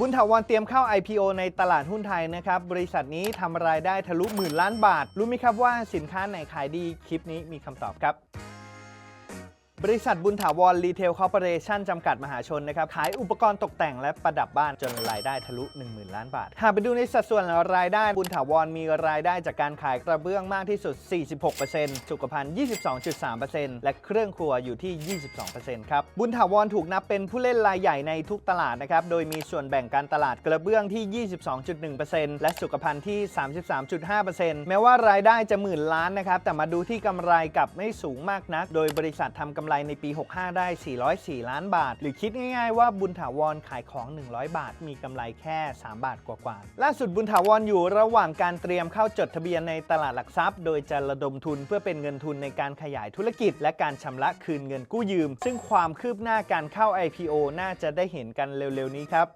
บุญถาวรเตรียมเข้า IPO ในตลาดหุ้นไทยนะครับ บริษัทนี้ทำรายได้ทะลุหมื่นล้านบาท รู้ไหมครับว่าสินค้าไหนขายดี คลิปนี้มีคำตอบครับ บริษัทบุญถาวรรีเทลคอร์ปอเรชั่นจำกัดมหาชนนะครับขายอุปกรณ์ตกแต่งและประดับบ้านจนรายได้ทะลุ 10,000 ล้านบาท หากไปดูในสัดส่วนรายได้บุญถาวรมีรายได้จากการขายกระเบื้องมากที่สุด 46%สุขภัณฑ์ 22.3%และเครื่องครัวอยู่ที่ 22%ครับ บุญถาวรถูกนับเป็นผู้เล่นรายใหญ่ในทุกตลาดนะครับ โดยมีส่วนแบ่งการตลาดกระเบื้องที่ 22.1%และสุขภัณฑ์ที่ 33.5%แม้ว่ารายได้จะหมื่นล้านนะครับแต่มาดูที่กำไรกับไม่สูงมากนัก โดยบริษัททำกำไรในปี 65 ได้ 404 ล้านบาท หรือคิดง่ายๆว่าบุญถาวรขายของ 100 บาท มีกำไรแค่ 3 บาทกว่าๆ ล่าสุดบุญถาวรอยู่ระหว่างการเตรียมเข้าจดทะเบียนในตลาดหลักทรัพย์ โดยจะระดมทุนเพื่อเป็นเงินทุนในการขยายธุรกิจ และการชำระคืนเงินกู้ยืม ซึ่งความคืบหน้าการเข้า IPO น่าจะได้เห็นกันเร็วๆนี้ครับ